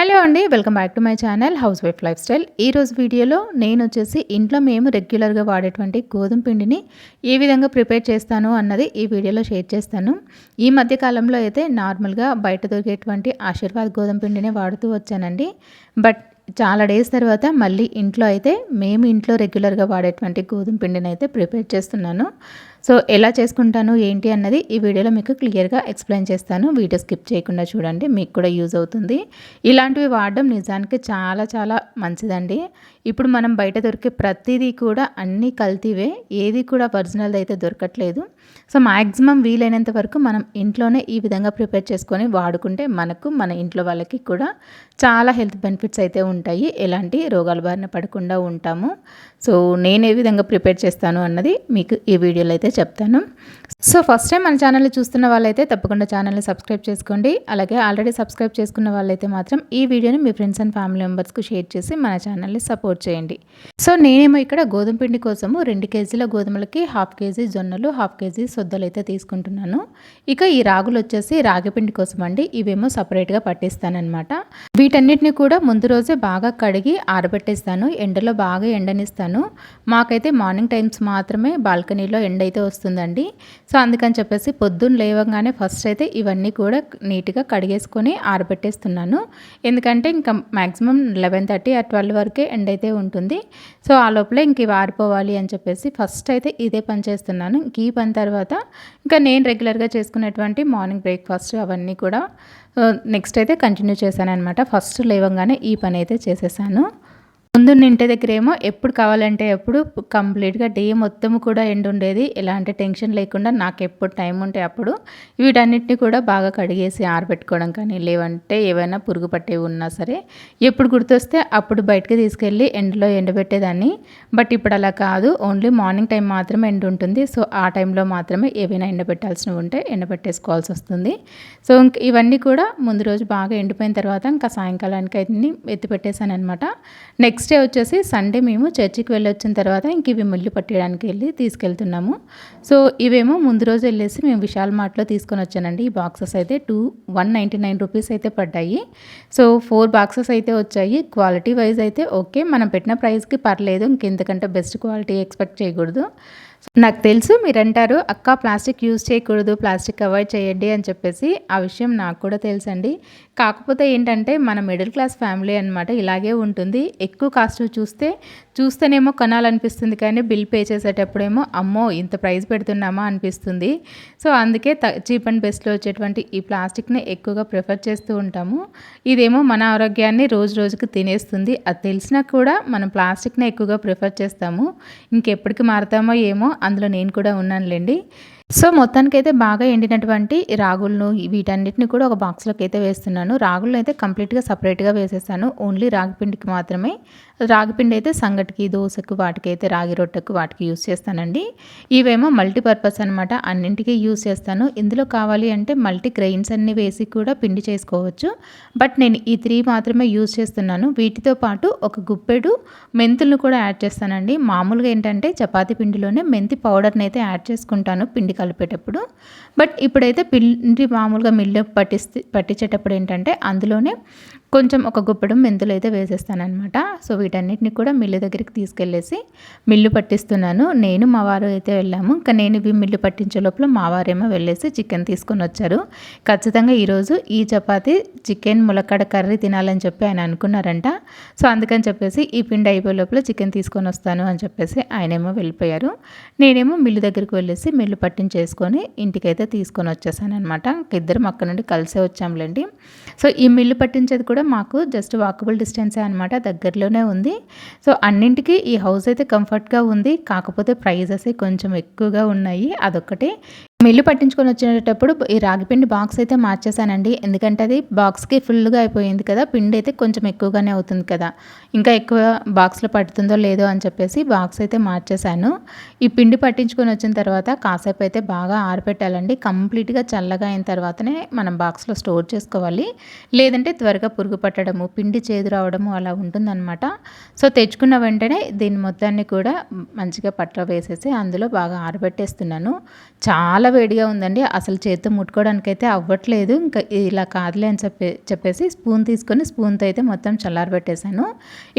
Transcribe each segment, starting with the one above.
Hello అండి welcome back to my channel housewife lifestyle. ఈరోజు వీడియోలో నేను వచ్చేసి ఇంట్లో మేము రెగ్యులర్గా వాడేటువంటి గోధుమ పిండిని ఏ విధంగా ప్రిపేర్ చేస్తాను అన్నది ఈ వీడియోలో షేర్ చేస్తాను. ఈ మధ్య కాలంలో అయితే నార్మల్గా బయట దొరికేటువంటి ఆశీర్వాద్ గోధుమ పిండినే వాడుతూ వచ్చానండి. బట్ చాలా డేస్ తర్వాత మళ్ళీ ఇంట్లో అయితే మేము ఇంట్లో రెగ్యులర్గా వాడేటువంటి గోధుమ పిండిని అయితే ప్రిపేర్ చేస్తున్నాను. సో ఎలా చేసుకుంటాను ఏంటి అన్నది ఈ వీడియోలో మీకు క్లియర్గా ఎక్స్ప్లెయిన్ చేస్తాను. వీడియో స్కిప్ చేయకుండా చూడండి మీకు కూడా యూజ్ అవుతుంది. ఇలాంటివి వాడడం నిజానికి చాలా చాలా మంచిదండి. ఇప్పుడు మనం బయట దొరికే ప్రతిదీ కూడా అన్నీ కల్తీవే ఏది కూడా ఒరిజినల్ అయితే దొరకట్లేదు. సో మ్యాక్సిమం వీలైనంత వరకు మనం ఇంట్లోనే ఈ విధంగా ప్రిపేర్ చేసుకొని వాడుకుంటే మనకు మన ఇంట్లో వాళ్ళకి కూడా చాలా హెల్త్ బెనిఫిట్స్ అయితే ఉంటాయి. ఎలాంటి రోగాల బారిన పడకుండా ఉంటాము. సో నేను ఏ విధంగా ప్రిపేర్ చేస్తాను అన్నది మీకు ఈ వీడియోలో అయితే చెప్తాను. సో ఫస్ట్ టైం మన ఛానల్ చూస్తున్న వాళ్ళైతే తప్పకుండా ఛానల్ని సబ్స్క్రైబ్ చేసుకోండి. అలాగే ఆల్రెడీ సబ్స్క్రైబ్ చేసుకున్న వాళ్ళైతే మాత్రం ఈ వీడియోని మీ ఫ్రెండ్స్ అండ్ ఫ్యామిలీ మెంబర్స్కి షేర్ చేసి మన ఛానల్ని సపోర్ట్ చేయండి. సో నేనేమో ఇక్కడ గోధుమ పిండి కోసము రెండు కేజీల గోధుమలకి హాఫ్ కేజీ జొన్నలు హాఫ్ కేజీ సొద్దలు అయితే తీసుకుంటున్నాను. ఇక ఈ రాగులు వచ్చేసి రాగి పిండి కోసం అండి ఇవేమో సపరేట్గా పట్టిస్తానమాట వీటన్నిటిని కూడా ముందు రోజే బాగా కడిగి ఆరబెట్టేస్తాను. ఎండలో బాగా ఎండనిస్తాను. మాకైతే మార్నింగ్ టైమ్స్ మాత్రమే బాల్కనీలో ఎండ అయితే వస్తుందండి. సో అందుకని చెప్పేసి పొద్దున్న లేవగానే ఫస్ట్ అయితే ఇవన్నీ కూడా నీట్గా కడిగేసుకొని ఆరబెట్టేస్తున్నాను. ఎందుకంటే ఇంకా మ్యాక్సిమం లెవెన్ థర్టీ ఆ ట్వెల్వ్ వరకే ఎండ్ అయితే ఉంటుంది. సో ఆ లోపల ఇంక ఇవి ఆరిపోవాలి అని చెప్పేసి ఫస్ట్ అయితే ఇదే పని చేస్తున్నాను. ఇంక ఈ పని తర్వాత ఇంకా నేను రెగ్యులర్గా చేసుకునేటువంటి మార్నింగ్ బ్రేక్ఫాస్ట్ అవన్నీ కూడా నెక్స్ట్ అయితే కంటిన్యూ చేశాను అనమాట ఫస్ట్ లేవగానే ఈ పని అయితే చేసేసాను. ముందు ఇంటి దగ్గర ఏమో ఎప్పుడు కావాలంటే ఎప్పుడు కంప్లీట్గా డే మొత్తం కూడా ఎండు ఉండేది. ఎలాంటి టెన్షన్ లేకుండా నాకు ఎప్పుడు టైం ఉంటే అప్పుడు వీటన్నిటిని కూడా బాగా కడిగేసి ఆరబెట్టుకోవడం కానీ లేవంటే ఏవైనా పురుగు పట్టేవి ఉన్నా సరే ఎప్పుడు గుర్తొస్తే అప్పుడు బయటకు తీసుకెళ్ళి ఎండలో ఎండబెట్టేదాన్ని. బట్ ఇప్పుడు అలా కాదు. ఓన్లీ మార్నింగ్ టైం మాత్రమే ఎండు ఉంటుంది. సో ఆ టైంలో మాత్రమే ఏవైనా ఎండబెట్టాల్సినవి ఉంటే ఎండబెట్టేసుకోవాల్సి వస్తుంది. సో ఇవన్నీ కూడా ముందు రోజు బాగా ఎండిపోయిన తర్వాత ఇంకా సాయంకాలానికి అన్ని ఎత్తి పెట్టేశాను అనమాట నెక్స్ట్ నెక్స్ట్ డే వచ్చేసి సండే మేము చర్చికి వెళ్ళి వచ్చిన తర్వాత ఇంక ఇవి ముళ్ళు పట్టడానికి వెళ్ళి తీసుకెళ్తున్నాము. సో ఇవేమో ముందు రోజు వెళ్ళేసి మేము విశాల్ మార్ట్లో తీసుకొని వచ్చానండి. ఈ బాక్సెస్ అయితే two one ninety nine rupees అయితే పడ్డాయి. సో ఫోర్ బాక్సెస్ అయితే వచ్చాయి. క్వాలిటీ వైజ్ అయితే ఓకే మనం పెట్టిన ప్రైస్కి పర్లేదు. ఇంకెందుకంటే బెస్ట్ క్వాలిటీ ఎక్స్పెక్ట్ చేయకూడదు. నాకు తెలుసు మీరంటారు అక్క ప్లాస్టిక్ యూజ్ చేయకూడదు ప్లాస్టిక్ అవాయిడ్ చేయండి అని చెప్పేసి ఆ విషయం నాకు కూడా తెలుసండి. కాకపోతే ఏంటంటే మన మిడిల్ క్లాస్ ఫ్యామిలీ అనమాట ఇలాగే ఉంటుంది. ఎక్కువ కాస్ట్ చూస్తే చూస్తేనేమో కొనాలనిపిస్తుంది కానీ బిల్ పే చేసేటప్పుడేమో అమ్మో ఇంత ప్రైస్ పెడుతున్నామా అనిపిస్తుంది. సో అందుకే చీప్ అండ్ బెస్ట్లో వచ్చేటువంటి ఈ ప్లాస్టిక్ని ఎక్కువగా ప్రిఫర్ చేస్తూ ఉంటాము. ఇదేమో మన ఆరోగ్యాన్ని రోజు రోజుకి తినేస్తుంది. అది తెలిసినా కూడా మనం ప్లాస్టిక్ని ఎక్కువగా ప్రిఫర్ చేస్తాము. ఇంకెప్పటికి మారుతామో ఏమో అందులో నేను కూడా ఉన్నానులేండి. సో మొత్తానికైతే బాగా ఎండినటువంటి రాగులను వీటన్నిటిని కూడా ఒక బాక్స్లోకి అయితే వేస్తున్నాను. రాగులను అయితే కంప్లీట్గా సపరేట్గా వేసేస్తాను ఓన్లీ రాగి పిండికి మాత్రమే. రాగిపిండి అయితే సంగటికి దోశకు వాటికైతే రాగి రొట్టెకు వాటికి యూస్ చేస్తానండి. ఇవేమో మల్టీపర్పస్ అనమాట అన్నింటికి యూస్ చేస్తాను. ఇందులో కావాలి అంటే మల్టీ గ్రెయిన్స్ అన్ని వేసి కూడా పిండి చేసుకోవచ్చు. బట్ నేను ఈ త్రీ మాత్రమే యూస్ చేస్తున్నాను. వీటితో పాటు ఒక గుప్పెడు మెంతులను కూడా యాడ్ చేస్తానండి. మామూలుగా ఏంటంటే చపాతీ పిండిలోనే మెంతి పౌడర్ని అయితే యాడ్ చేసుకుంటాను. పిండి కలిపేటప్పుడు. బట్ ఇప్పుడైతే పిండి మామూలుగా మిల్లు పట్టిస్తే పట్టించేటప్పుడు ఏంటంటే అందులోనే కొంచెం ఒక గుప్పడం మెంతులు అయితే వేసేస్తానమాట సో వీటన్నిటిని కూడా మిల్లు దగ్గరికి తీసుకెళ్ళేసి మిల్లు పట్టిస్తున్నాను. నేను మా వారు అయితే వెళ్ళాము. ఇంకా నేను ఇవి మిల్లు పట్టించే లోపల మా వారేమో వెళ్ళేసి చికెన్ తీసుకొని వచ్చారు. ఖచ్చితంగా ఈరోజు ఈ చపాతి చికెన్ ములక్కడ కర్రీ తినాలని చెప్పి ఆయన అనుకున్నారంట. సో అందుకని చెప్పేసి ఈ పిండి అయిపోయే లోపల చికెన్ తీసుకొని వస్తాను అని చెప్పేసి ఆయనేమో వెళ్ళిపోయారు. నేనేమో మిల్లు దగ్గరికి వెళ్ళేసి మిల్లు పట్టించేసుకొని ఇంటికైతే తీసుకొని వచ్చేసాను అనమాట ఇద్దరం అక్కడ నుండి కలిసే వచ్చాంలేండి. సో ఈ మిల్లు పట్టించేది కూడా కూడా మాకు జస్ట్ వాకబుల్ డిస్టెన్సే అనమాట దగ్గరలోనే ఉంది. సో అన్నింటికి ఈ హౌస్ అయితే కంఫర్ట్గా ఉంది. కాకపోతే ప్రైజెస్ కొంచెం ఎక్కువగా ఉన్నాయి. అదొక్కటి. మిల్లు పట్టించుకొని వచ్చేటప్పుడు ఈ రాగిపిండి బాక్స్ అయితే మార్చేసానండి ఎందుకంటే అది బాక్స్కి ఫుల్గా అయిపోయింది కదా పిండి అయితే కొంచెం ఎక్కువగానే అవుతుంది కదా. ఇంకా ఎక్కువ బాక్స్లో పడుతుందో లేదో అని చెప్పేసి బాక్స్ అయితే మార్చేశాను. ఈ పిండి పట్టించుకొని వచ్చిన తర్వాత కాసేపు అయితే బాగా ఆరిపెట్టాలండి. కంప్లీట్గా చల్లగా అయిన తర్వాతనే మనం బాక్స్లో స్టోర్ చేసుకోవాలి. లేదంటే త్వరగా పురుగు పట్టడము పిండి చేదు రావడము అలా ఉంటుందన్నమాట. సో తెచ్చుకున్న వెంటనే దీని మొత్తాన్ని కూడా మంచిగా పట్ల వేసేసి అందులో బాగా ఆరబెట్టేస్తున్నాను. చాలా వేడిగా ఉందండి. అసలు చేత్తో ముట్టుకోవడానికైతే అవ్వట్లేదు. ఇంకా ఇలా కాదులే అని చెప్పే చెప్పేసి స్పూన్ తీసుకొని స్పూన్తో అయితే మొత్తం చల్లారబెట్టేశాను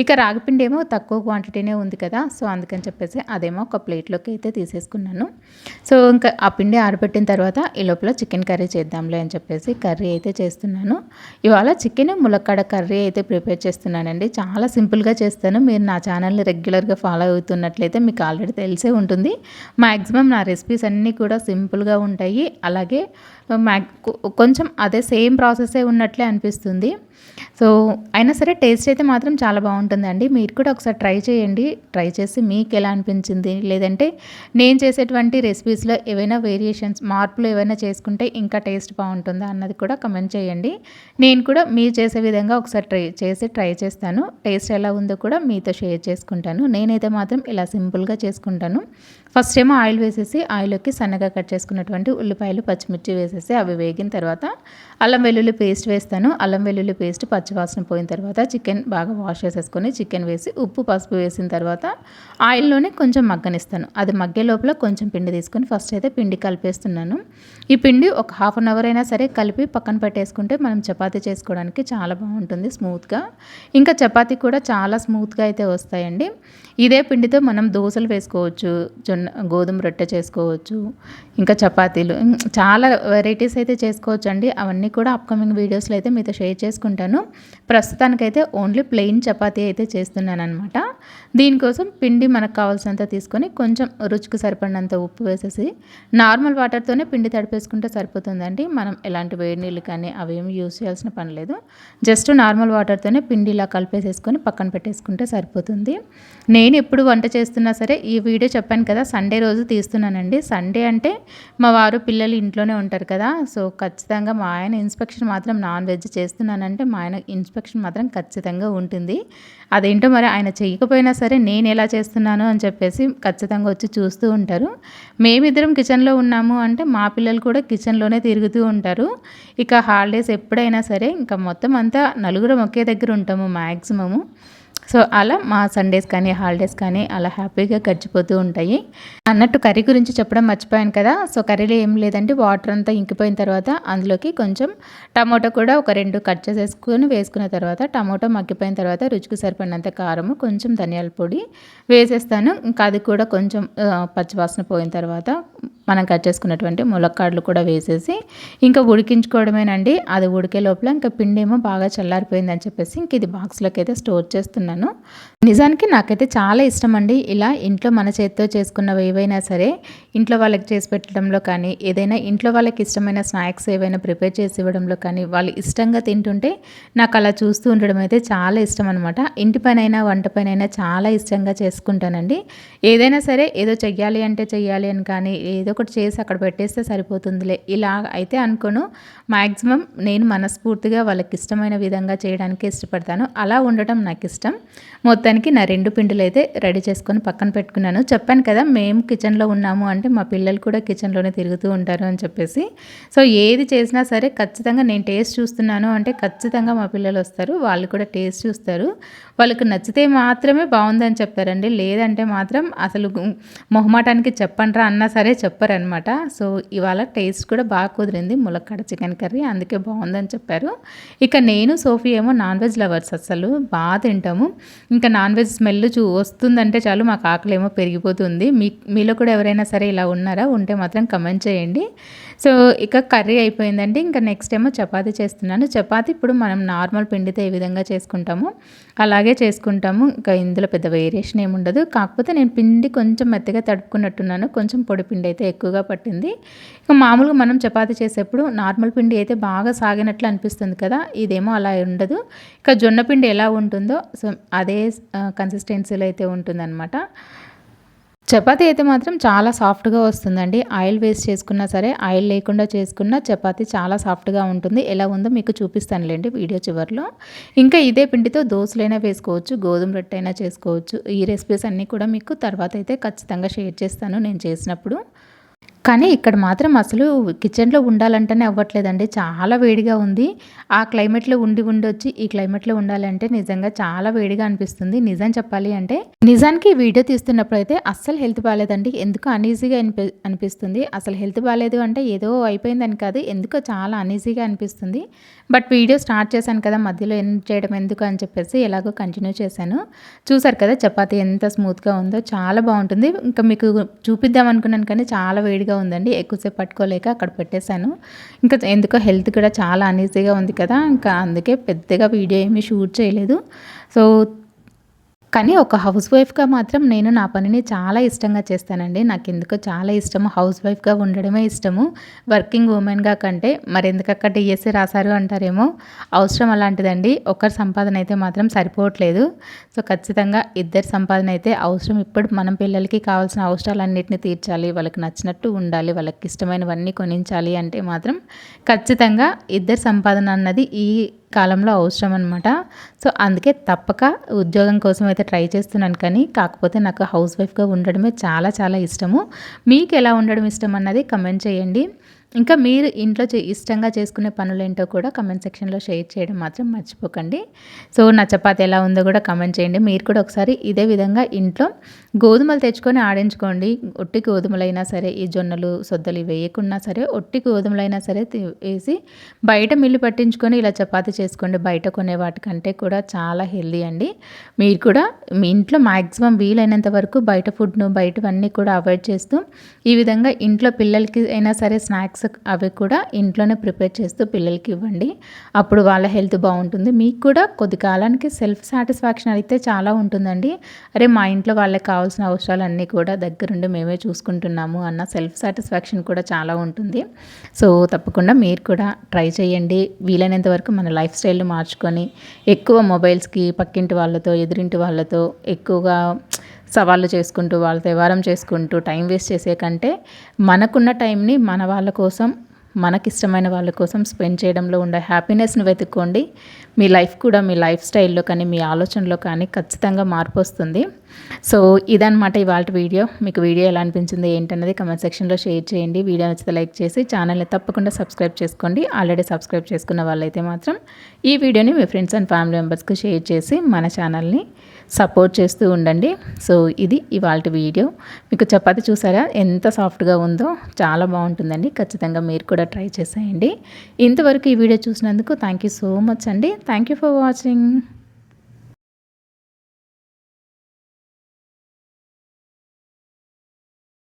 ఇక రాగిపిండి ఏమో తక్కువ క్వాంటిటీనే ఉంది కదా సో అందుకని చెప్పేసి అదేమో ఒక ప్లేట్లోకి అయితే తీసేసుకున్నాను. సో ఇంకా ఆ పిండి ఆరబెట్టిన తర్వాత ఈ లోపల చికెన్ కర్రీ చేద్దాంలే అని చెప్పేసి కర్రీ అయితే చేస్తున్నాను. ఇవాళ చికెన్ ములక్కాడ కర్రీ అయితే ప్రిపేర్ చేస్తున్నానండి. చాలా సింపుల్గా చేస్తాను. మీరు నా ఛానల్ని రెగ్యులర్గా ఫాలో అవుతున్నట్లయితే మీకు ఆల్రెడీ తెలిసే ఉంటుంది. మ్యాక్సిమం నా రెసిపీస్ అన్నీ కూడా సింపుల్ సింపుల్గా ఉంటాయి. అలాగే మ్యాక్ కొంచెం అదే సేమ్ ప్రాసెసే ఉన్నట్లే అనిపిస్తుంది. సో అయినా సరే టేస్ట్ అయితే మాత్రం చాలా బాగుంటుందండి. మీరు కూడా ఒకసారి ట్రై చేయండి. ట్రై చేసి మీకు ఎలా అనిపించింది? లేదంటే నేను చేసేటువంటి రెసిపీస్లో ఏవైనా వేరియేషన్స్ మార్పులు ఏవైనా చేసుకుంటే ఇంకా టేస్ట్ బాగుంటుందా అన్నది కూడా కమెంట్ చేయండి. నేను కూడా మీరు చేసే విధంగా ఒకసారి ట్రై చేసి ట్రై చేస్తాను. టేస్ట్ ఎలా ఉందో కూడా మీతో షేర్ చేసుకుంటాను. నేనైతే మాత్రం ఇలా సింపుల్గా చేసుకుంటాను. ఫస్ట్ ఏమో ఆయిల్ వేసేసి ఆయిల్లోకి సన్నగా కట్ చేసుకున్నటువంటి ఉల్లిపాయలు పచ్చిమిర్చి వేసేసి అవి వేగిన తర్వాత అల్లం వెల్లుల్లి పేస్ట్ వేస్తాను. అల్లం వెల్లుల్లి పేస్ట్ పచ్చివాసన పోయిన తర్వాత చికెన్ బాగా వాష్ చేసేసుకొని చికెన్ వేసి ఉప్పు పసుపు వేసిన తర్వాత ఆయిల్లోనే కొంచెం మగ్గనిస్తాను. అది మగ్గే లోపల కొంచెం పిండి తీసుకొని ఫస్ట్ అయితే పిండి కలిపేస్తున్నాను. ఈ పిండి ఒక హాఫ్ అన్ అవర్ అయినా సరే కలిపి పక్కన పెట్టేసుకుంటే మనం చపాతీ చేసుకోవడానికి చాలా బాగుంటుంది స్మూత్గా. ఇంకా చపాతీ కూడా చాలా స్మూత్గా అయితే వస్తాయండి. ఇదే పిండితో మనం దోశలు వేసుకోవచ్చు జొన్న గోధుమ రొట్టె చేసుకోవచ్చు ఇంకా చపాతీలు చాలా వెరైటీస్ అయితే చేసుకోవచ్చు అండి అవన్నీ కూడా అప్కమింగ్ వీడియోస్లో అయితే మీతో షేర్ చేసుకుంటాను. ప్రస్తుతానికైతే ఓన్లీ ప్లెయిన్ చపాతీ అయితే చేస్తున్నాను అనమాట దీనికోసం పిండి మనకు కావాల్సినంత తీసుకొని కొంచెం రుచికి సరిపడినంత ఉప్పు వేసేసి నార్మల్ వాటర్తోనే పిండి తడిపేసుకుంటే సరిపోతుందండి. మనం ఎలాంటి వేడి నీళ్ళు కానీ అవేమి యూస్ చేయాల్సిన పని లేదు. జస్ట్ నార్మల్ వాటర్తోనే పిండి ఇలా కలిపేసేసుకొని పక్కన పెట్టేసుకుంటే సరిపోతుంది. నేను ఎప్పుడు వంట చేస్తున్నా సరే ఈ వీడియో చెప్పాను కదా సండే రోజు తీస్తున్నానండి. సండే అంటే మా వారు పిల్లలు ఇంట్లోనే ఉంటారు కదా సో ఖచ్చితంగా మా ఆయన ఇన్స్పెక్షన్ మాత్రం నాన్ వెజ్ చేస్తున్నానంటే మా ఆయన ఇన్స్పెక్షన్ మాత్రం ఖచ్చితంగా ఉంటుంది. అదేంటో మరి ఆయన చేయకపోయినా సరే నేను ఎలా చేస్తున్నాను అని చెప్పేసి ఖచ్చితంగా వచ్చి చూస్తూ ఉంటారు. మేమిద్దరం కిచెన్లో ఉన్నాము అంటే మా పిల్లలు కూడా కిచెన్లోనే తిరుగుతూ ఉంటారు. ఇక హాలిడేస్ ఎప్పుడైనా సరే ఇంకా మొత్తం అంతా నలుగురం ఒకే దగ్గర ఉంటాము మ్యాక్సిమము సో అలా మా సండేస్ కానీ హాలిడేస్ కానీ అలా హ్యాపీగా గడిచిపోతూ ఉంటాయి. అన్నట్టు కర్రీ గురించి చెప్పడం మర్చిపోయాను కదా. సో కర్రీలో ఏం లేదంటే వాటర్ అంతా ఇంకిపోయిన తర్వాత అందులోకి కొంచెం టమాటో కూడా ఒక రెండు కట్ చేసేసుకొని వేసుకున్న తర్వాత టమాటో మగ్గిపోయిన తర్వాత రుచికి సరిపడినంత కారము కొంచెం ధనియాల పొడి వేసేస్తాను. ఇంకా అది కూడా కొంచెం పచ్చివాసన పోయిన తర్వాత మనం కట్ చేసుకున్నటువంటి ములక్కాడలు కూడా వేసేసి ఇంకా ఉడికించుకోవడమేనండి. అది ఉడికే లోపల ఇంకా పిండి ఏమో బాగా చల్లారిపోయిందని చెప్పేసి ఇంక ఇది బాక్స్లోకి అయితే స్టోర్ చేస్తున్నాను. నిజానికి నాకైతే చాలా ఇష్టం అండి ఇలా ఇంట్లో మన చేతితో చేసుకున్నవి ఏవైనా సరే ఇంట్లో వాళ్ళకి చేసి పెట్టడంలో కానీ ఏదైనా ఇంట్లో వాళ్ళకి ఇష్టమైన స్నాక్స్ ఏవైనా ప్రిపేర్ చేసి ఇవ్వడంలో కానీ వాళ్ళు ఇష్టంగా తింటుంటే నాకు అలా చూస్తూ ఉండడం అయితే చాలా ఇష్టం అనమాట ఇంటి పనైనా వంట పనైనా చాలా ఇష్టంగా చేసుకుంటానండి. ఏదైనా సరే ఏదో చెయ్యాలి అంటే చెయ్యాలి అని కానీ ఏదో ఒకటి చేసి అక్కడ పెట్టేస్తే సరిపోతుందిలే. ఇలా అయితే అనుకోను. మ్యాక్సిమం నేను మనస్ఫూర్తిగా వాళ్ళకి ఇష్టమైన విధంగా చేయడానికి ఇష్టపడతాను. అలా ఉండటం నాకు ఇష్టం మొత్తానికి నా రెండు పిండిలు అయితే రెడీ చేసుకొని పక్కన పెట్టుకున్నాను. చెప్పాను కదా మేము కిచెన్లో ఉన్నాము అంటే మా పిల్లలు కూడా కిచెన్లోనే తిరుగుతూ ఉంటారు అని చెప్పేసి. సో ఏది చేసినా సరే ఖచ్చితంగా నేను టేస్ట్ చూస్తున్నాను అంటే ఖచ్చితంగా మా పిల్లలు వస్తారు వాళ్ళు కూడా టేస్ట్ చూస్తారు. వాళ్ళకి నచ్చితే మాత్రమే బాగుందని చెప్తారండి. లేదంటే మాత్రం అసలు మొహమాటానికి చెప్పండ్రా అన్నా సరే చెప్పారనమాట సో ఇవాళ టేస్ట్ కూడా బాగా కుదిరింది ములక్కడ చికెన్ కర్రీ. అందుకే బాగుందని చెప్పారు. ఇక నేను సోఫీ ఏమో నాన్ వెజ్ లవర్స్ అసలు బాగా తింటాము. ఇంకా నాన్ వెజ్ స్మెల్ చూ వస్తుందంటే చాలు మాకు ఆకలి ఏమో పెరిగిపోతుంది. మీ మీలో కూడా ఎవరైనా సరే ఇలా ఉన్నారా? ఉంటే మాత్రం కమెంట్ చేయండి. సో ఇక కర్రీ అయిపోయిందండి. ఇంకా నెక్స్ట్ ఏమో చపాతీ చేస్తున్నాను. చపాతీ ఇప్పుడు మనం నార్మల్ పిండితో ఏ విధంగా చేసుకుంటాము అలాగే చేసుకుంటాము. ఇంకా ఇందులో పెద్ద వేరియేషన్ ఏముండదు కాకపోతే నేను పిండి కొంచెం మెత్తగా తడుపుకున్నట్టున్నాను. కొంచెం పొడి పిండి అయితే ఎక్కువగా పట్టింది. ఇక మామూలుగా మనం చపాతీ చేసేప్పుడు నార్మల్ పిండి అయితే బాగా సాగినట్లు అనిపిస్తుంది కదా ఇదేమో అలా ఉండదు. ఇక జొన్న పిండి ఎలా ఉంటుందో సో అదే కన్సిస్టెన్సీలో అయితే ఉంటుందన్నమాట. చపాతీ అయితే మాత్రం చాలా సాఫ్ట్గా వస్తుందండి. ఆయిల్ వేస్ట్ చేసుకున్నా సరే ఆయిల్ లేకుండా చేసుకున్న చపాతీ చాలా సాఫ్ట్గా ఉంటుంది. ఎలా ఉందో మీకు చూపిస్తానులేండి వీడియో చివరిలో. ఇంకా ఇదే పిండితో దోశలైనా వేసుకోవచ్చు గోధుమ రొట్టె చేసుకోవచ్చు. ఈ రెసిపీస్ అన్నీ కూడా మీకు తర్వాత అయితే ఖచ్చితంగా షేర్ చేస్తాను నేను చేసినప్పుడు. కానీ ఇక్కడ మాత్రం అసలు కిచెన్లో ఉండాలంటేనే అవ్వట్లేదండి. చాలా వేడిగా ఉంది. ఆ క్లైమేట్లో ఉండి ఉండి వచ్చి ఈ క్లైమేట్లో ఉండాలంటే నిజంగా చాలా వేడిగా అనిపిస్తుంది. నిజం చెప్పాలి అంటే నిజానికి వీడియో తీస్తున్నప్పుడు అయితే అస్సలు హెల్త్ బాగాలేదండి. ఎందుకు అనీజీగా అనిపి అనిపిస్తుంది? అసలు హెల్త్ బాగాలేదు అంటే ఏదో అయిపోయిందని కాదు. ఎందుకో చాలా అనీజీగా అనిపిస్తుంది. బట్ వీడియో స్టార్ట్ చేశాను కదా మధ్యలో ఏం చేయడం ఎందుకు అని చెప్పేసి ఎలాగో కంటిన్యూ చేశాను. చూసారు కదా చపాతీ ఎంత స్మూత్గా ఉందో చాలా బాగుంటుంది. ఇంకా మీకు చూపిద్దాం అనుకున్నాను కానీ చాలా వేడిగా ఈజీగా ఉందండి. ఎక్కువసేపు పట్టుకోలేక అక్కడ పెట్టేశాను. ఇంకా ఎందుకో హెల్త్ కూడా చాలా అనీజీగా ఉంది కదా. ఇంకా అందుకే పెద్దగా వీడియో ఏమీ షూట్ చేయలేదు. సో కానీ ఒక హౌస్ వైఫ్గా మాత్రం నేను నా పనిని చాలా ఇష్టంగా చేస్తానండి. నాకు ఎందుకో చాలా ఇష్టము. హౌస్ వైఫ్గా ఉండడమే ఇష్టము. వర్కింగ్ ఉమెన్గా కంటే మరి ఎందుకక్క డిఎస్సి రాశారు అంటారేమో? అవసరం అలాంటిదండి. ఒకరి సంపాదన అయితే మాత్రం సరిపోవట్లేదు. సో ఖచ్చితంగా ఇద్దరి సంపాదన అయితే అవసరం. ఇప్పుడు మనం పిల్లలకి కావాల్సిన అవసరాలన్నింటినీ తీర్చాలి. వాళ్ళకి నచ్చినట్టు ఉండాలి. వాళ్ళకి ఇష్టమైనవన్నీ కొనించాలి అంటే మాత్రం ఖచ్చితంగా ఇద్దరి సంపాదన అన్నది ఈ కాలంలో అవసరం అనమాట సో అందుకే తప్పక ఉద్యోగం కోసం అయితే ట్రై చేస్తున్నాను కానీ కాకపోతే నాకు హౌస్ వైఫ్గా ఉండడమే చాలా చాలా ఇష్టము. మీకు ఎలా ఉండడం ఇష్టం అన్నది కమెంట్ చేయండి. ఇంకా మీరు ఇంట్లో ఇష్టంగా చేసుకునే పనులు ఏంటో కూడా కమెంట్ సెక్షన్లో షేర్ చేయడం మాత్రం మర్చిపోకండి. సో నా చపాతి ఎలా ఉందో కూడా కమెంట్ చేయండి. మీరు కూడా ఒకసారి ఇదే విధంగా ఇంట్లో గోధుమలు తెచ్చుకొని ఆడించుకోండి. ఒట్టి గోధుమలైనా సరే ఈ జొన్నలు సొద్దలు వేయకున్నా సరే ఒట్టి గోధుమలైనా సరే వేసి బయట మిల్లు పట్టించుకొని ఇలా చపాతి చేసుకోండి. బయట కొనే వాటికంటే కూడా చాలా హెల్దీ అండి. మీరు కూడా మీ ఇంట్లో మ్యాక్సిమం వీలైనంత వరకు బయట ఫుడ్ను బయటవన్నీ కూడా అవాయిడ్ చేస్తూ ఈ విధంగా ఇంట్లో పిల్లలకి అయినా సరే స్నాక్స్ స్నాక్స్ అవి కూడా ఇంట్లోనే ప్రిపేర్ చేస్తూ పిల్లలకి ఇవ్వండి. అప్పుడు వాళ్ళ హెల్త్ బాగుంటుంది. మీకు కూడా కొద్ది కాలానికి సెల్ఫ్ సాటిస్ఫాక్షన్ అయితే చాలా ఉంటుందండి. అరే మా ఇంట్లో వాళ్ళకి కావాల్సిన అవసరాలన్నీ కూడా దగ్గరుండి మేమే చూసుకుంటున్నాము అన్న సెల్ఫ్ సాటిస్ఫాక్షన్ కూడా చాలా ఉంటుంది. సో తప్పకుండా మీరు కూడా ట్రై చేయండి. వీలైనంత వరకు మన లైఫ్ స్టైల్ని మార్చుకొని ఎక్కువ మొబైల్స్కి పక్కింటి వాళ్ళతో ఎదురింటి వాళ్ళతో ఎక్కువగా సవాళ్ళు చేసుకుంటూ వాళ్ళతో వ్యవహారం చేసుకుంటూ టైం వేస్ట్ చేసే కంటే మనకున్న టైంని మన వాళ్ళ కోసం మనకిష్టమైన వాళ్ళ కోసం స్పెండ్ చేయడంలో ఉండే హ్యాపీనెస్ని వెతుక్కోండి. మీ లైఫ్ కూడా మీ లైఫ్ స్టైల్లో కానీ మీ ఆలోచనలో కానీ ఖచ్చితంగా మార్పు వస్తుంది. సో ఇదనమాట ఇవాళ వీడియో. మీకు వీడియో ఎలా అనిపించింది ఏంటన్నది కమెంట్ సెక్షన్లో షేర్ చేయండి. వీడియో నచ్చితే లైక్ చేసి ఛానల్ని తప్పకుండా సబ్స్క్రైబ్ చేసుకోండి. ఆల్రెడీ సబ్స్క్రైబ్ చేసుకున్న వాళ్ళైతే మాత్రం ఈ వీడియోని మీ ఫ్రెండ్స్ అండ్ ఫ్యామిలీ మెంబర్స్కి షేర్ చేసి మన ఛానల్ని సపోర్ట్ చేస్తూ ఉండండి. సో ఇది ఇవాళ వీడియో. మీకు చపాతి చూసారా? ఎంత సాఫ్ట్గా ఉందో చాలా బాగుంటుందండి. ఖచ్చితంగా మీరు కూడా ట్రై చేసేయండి. ఇంతవరకు ఈ వీడియో చూసినందుకు థ్యాంక్ యూ సో మచ్ అండి. Thank you for watching